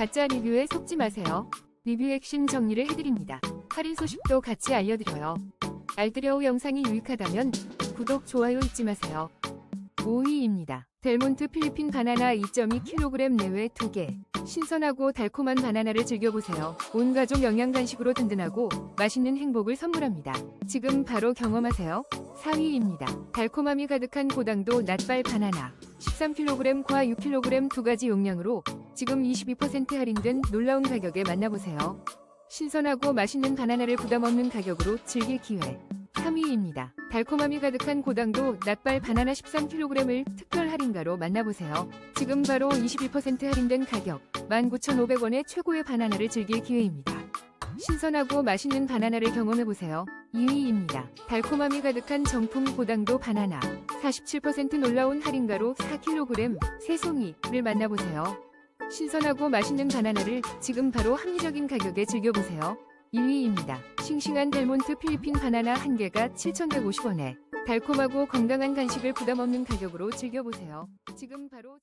가짜 리뷰에 속지 마세요. 리뷰 핵심 정리를 해드립니다. 할인 소식도 같이 알려드려요. 알뜰여우 영상이 유익하다면 구독, 좋아요 잊지 마세요. 5위입니다. 델몬트 필리핀 바나나 2.2kg 내외 2개. 신선하고 달콤한 바나나를 즐겨보세요. 온 가족 영양 간식으로 든든하고 맛있는 행복을 선물합니다. 지금 바로 경험하세요. 4위입니다. 달콤함이 가득한 고당도 낫발 바나나. 13kg과 6kg 두 가지 용량으로 지금 22% 할인된 놀라운 가격에 만나보세요. 신선하고 맛있는 바나나를 부담 없는 가격으로 즐길 기회. 3위입니다. 달콤함이 가득한 고당도 낫발 바나나 13kg을 특별 할인가로 만나보세요. 지금 바로 22% 할인된 가격 19,500원의 최고의 바나나를 즐길 기회입니다. 신선하고 맛있는 바나나를 경험해보세요. 2위입니다. 달콤함이 가득한 정품 고당도 바나나 47% 놀라운 할인가로 4kg 세송이를 만나보세요. 신선하고 맛있는 바나나를 지금 바로 합리적인 가격에 즐겨보세요. 1위입니다. 싱싱한 델몬트 필리핀 바나나 한 개가 7,150원에 달콤하고 건강한 간식을 부담 없는 가격으로 즐겨보세요. 지금 바로